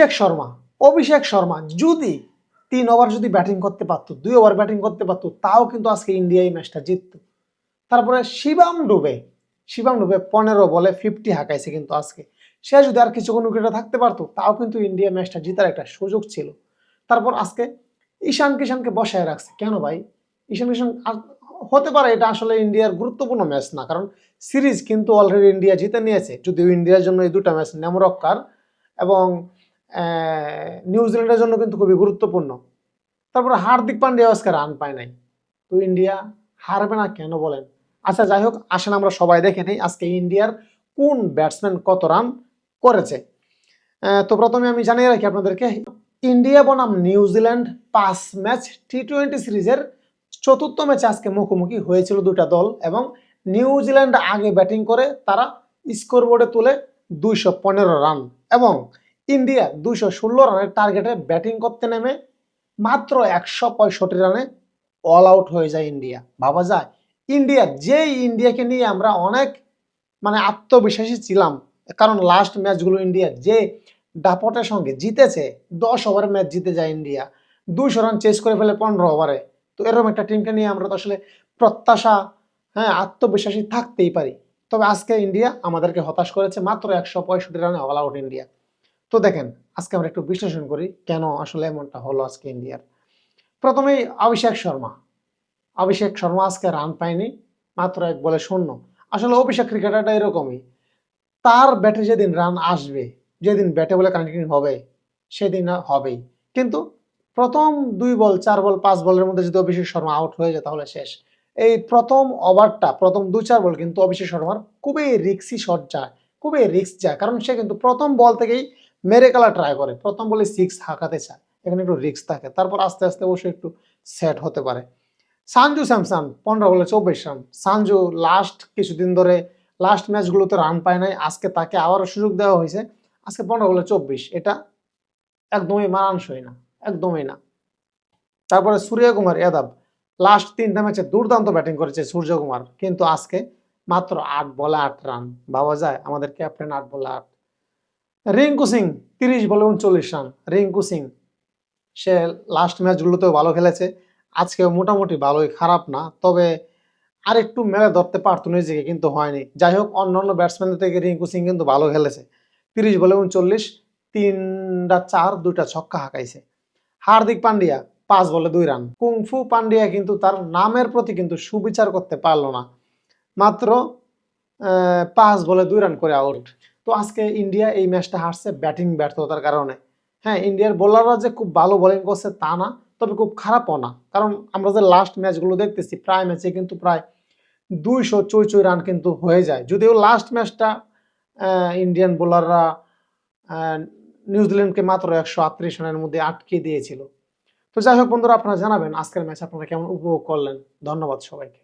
অভিষেক শর্মা অভিষেক শর্মা যদি তিন ওভার যদি ব্যাটিং করতে পারতো, দুই ওভার ব্যাটিং করতে পারতো, তাও কিন্তু আজকে ইন্ডিয়া এই ম্যাচটা জিততো। তারপরে শিবাম ডুবে শিবাম ডুবে পনেরো বলে ফিফটি হাঁকাইছে কিন্তু আজকে। সে যদি আর কিছুক্ষণ উইকেটে থাকতে পারতো, তাও কিন্তু ইন্ডিয়া ম্যাচটা জিতার একটা সুযোগ ছিল। তারপর আজকে ঈশান কিষানকে বসায় রাখছে। কেন ভাই? ঈশান কিষান হতে পারে এটা আসলে ইন্ডিয়ার গুরুত্বপূর্ণ ম্যাচ না, কারণ সিরিজ কিন্তু অলরেডি ইন্ডিয়া জিতে নিয়েছে। যদিও ইন্ডিয়ার জন্য এই দুটা ম্যাচ নেমরক্কার এবং নিউজিল্যান্ডের জন্য কিন্তু খুবই গুরুত্বপূর্ণ। তারপরে হার্দিক পান্ডিয়া আজকে রান পায় নাই। তো ইন্ডিয়া হারবে না কেন বলেন? আচ্ছা যাই হোক, আসেন আমরা সবাই দেখে নিই আজকে ইন্ডিয়ার কোন ব্যাটসম্যান কত রান করেছে। তো প্রথমে আমি জানিয়ে রাখি আপনাদেরকে ইন্ডিয়া বনাম নিউজিল্যান্ড পাঁচ ম্যাচ টি টোয়েন্টি সিরিজের চতুর্থ ম্যাচে আজকে মুখোমুখি হয়েছিল দুটা দল এবং নিউজিল্যান্ড আগে ব্যাটিং করে তারা স্কোর বোর্ডে তুলে দুইশো পনেরো রান এবং ইন্ডিয়া দুইশো ষোলো রানের টার্গেটে ব্যাটিং করতে নেমে মাত্র একশো পঁয়ষট্টি রানে অল আউট হয়ে যায় ইন্ডিয়া। ভাবা যায়, ইন্ডিয়া যেই ইন্ডিয়াকে নিয়ে আমরা অনেক মানে আত্মবিশ্বাসী ছিলাম, কারণ লাস্ট ম্যাচগুলো ইন্ডিয়া যে ডাপটের সঙ্গে জিতেছে, দশ ওভার ম্যাচ জিতে যায় ইন্ডিয়া। দুইশো রান চেস করে ফেলে পনেরো ওভারে তো এরকম একটা টিমকে নিয়ে আমরা তো আসলে প্রত্যাশা হ্যাঁ আত্মবিশ্বাসী থাকতেই পারি। তবে আজকে ইন্ডিয়া আমাদেরকে হতাশ করেছে মাত্র একশো পঁয়ষট্টি রানে অল আউট ইন্ডিয়া। তো দেখেন, আজকে আমরা একটু বিশ্লেষণ করি কেন আসলে এমনটা হলো আজকে ইন্ডিয়ার। প্রথমেই অভিষেক শর্মা। অভিষেক শর্মা আজকে রান পায়নি, মাত্র এক বলে শূন্য। আসলে অভিষেক ক্রিকেটারটা এরকমই। তার ব্যাটে যেদিন রান আসবে, যেদিন ব্যাটে বলে কানেক্টিং হবে, সেদিন হবেই। কিন্তু প্রথম দুই বল, চার বল, পাঁচ বলের মধ্যে যদি অভিষেক শর্মা আউট হয়ে যায় তাহলে শেষ। এই প্রথম ওভারটা, প্রথম দু চার বল কিন্তু অভিষেক শর্মার খুবই রিক্সি শট যায়, খুবই রিক্স যায়। কারণ সে কিন্তু প্রথম বল থেকেই মেরে খেলা ট্রাই করে। প্রথম বলে সিক্স হাঁকাতে চায়। এখানে একটু রিক্স থাকে। তারপর আস্তে আস্তে অবশ্যই একটু সেট হতে পারে। সানজু স্যামসান, পনেরো বলে চব্বিশ রান। সানজু লাস্ট কিছুদিন ধরে লাস্ট ম্যাচগুলোতে রান পায় নাই। আজকে তাকে আবারও সুযোগ দেওয়া হয়েছে। আজকে পনেরো বলে চব্বিশ। এটা একদমই মানানসই না। একদমই না। তারপরে সূর্যকুমার যাদব। লাস্ট তিনটা ম্যাচে দুর্দান্ত ব্যাটিং করেছে সূর্যকুমার। কিন্তু আজকে মাত্র আট বলে আট রান ভাবা যায় আমাদের ক্যাপ্টেন আট বলে আট। রিঙ্কু সিং, তিরিশ বলে উনচল্লিশ রান। রিঙ্কু সিং, সে লাস্ট ম্যাচগুলোতেও ভালো খেলেছে। আজকে মোটামুটি ভালোই, খারাপ না, তবে আর একটু মেলে ধরতে পারতো নিজেকে, কিন্তু হয়নি। যাই হোক অন্য অন্য ব্যাটসম্যানদের থেকে রিঙ্কু সিং কিন্তু ভালো খেলেছে। তিরিশ বলে উনচল্লিশ, তিনটা চার, দুইটা ছক্কা হাঁকাইছে। হার্দিক পান্ডিয়া, পাঁচ বলে দুই রান। কুংফু পান্ডিয়া কিন্তু তার নামের প্রতি কিন্তু সুবিচার করতে পারল না। মাত্র পাঁচ বলে দুই রান করে আউট তো আজকে ইন্ডিয়া এই ম্যাচটা হারছে ব্যাটিং ব্যর্থতার কারণে। হ্যাঁ ইন্ডিয়ার বোলাররা যে খুব ভালো বোলিং করছে তা না, তবে খুব খারাপও না। কারণ আমরা যে লাস্ট ম্যাচগুলো দেখতেছি, প্রায় ম্যাচে কিন্তু প্রায় দুইশো চই চই রান কিন্তু হয়ে যায়। যদিও লাস্ট ম্যাচটা ইন্ডিয়ান বোলাররা নিউজিল্যান্ডকে মাত্র একশো আটত্রিশ রানের মধ্যে আটকে দিয়েছিল। তো যাই হোক বন্ধুরা, আপনারা জানাবেন আজকের ম্যাচ আপনারা কেমন উপভোগ করলেন। ধন্যবাদ সবাইকে।